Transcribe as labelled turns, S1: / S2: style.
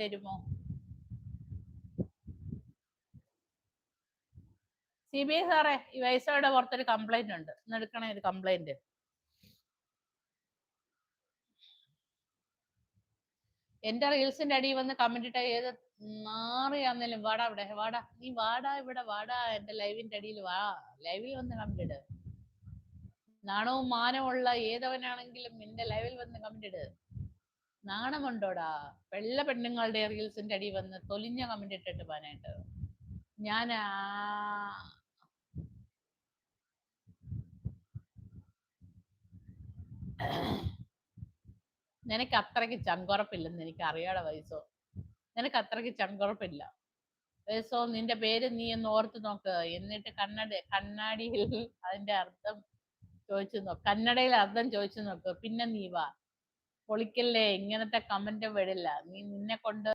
S1: തരുമോ? C B I സാറേ ഈ വയസ്സോടെ പുറത്തൊരു കംപ്ലൈന്റ് ഉണ്ട്. എടുക്കണേ ഒരു കംപ്ലൈന്റ് എന്റെ റീൽസിന്റെ അടിയിൽ വന്ന് കമന്റ് ഇട്ട ഏത് മാറിയാന്നേലും വാടാ ഇവിടെ വാടാ. നീ വാടാ ഇവിടെ വാടാ. എന്റെ ലൈവിന്റെ അടിയിൽ വാ. ലൈവിൽ വന്ന് കമന്റ് ഇട്. നാണവും മാനമുള്ള ഏതവനാണെങ്കിലും എന്റെ ലൈവിൽ വന്ന് കമന്റ് ഇട്. നാണമുണ്ടോടാ വെള്ള പെണ്ണുങ്ങളുടെ റീൽസിന്റെ അടിയിൽ വന്ന് തൊലിഞ്ഞ കമന്റ് ഇട്ടിട്ട് പോകാനായിട്ട്. ഞാൻ നിനക്ക് അത്രയ്ക്ക് ചങ്കുറപ്പില്ലെന്ന് എനിക്ക് അറിയാടെ വയസ്സോ നിനക്ക് അത്രയ്ക്ക് ചങ്കുറപ്പില്ല. വയസ്സോ നിന്റെ പേര് നീ ഒന്ന് ഓർത്ത് നോക്ക്. എന്നിട്ട് കണ്ണട കണ്ണാടിയിൽ അതിന്റെ അർത്ഥം ചോദിച്ചു നോക്ക് കന്നഡയിൽ അർത്ഥം ചോദിച്ചു നോക്ക്. പിന്നെ നീ വാ. പൊളിക്കല്ലേ? ഇങ്ങനത്തെ കമന്റ് വിടില്ല നീ നിന്നെ കൊണ്ട്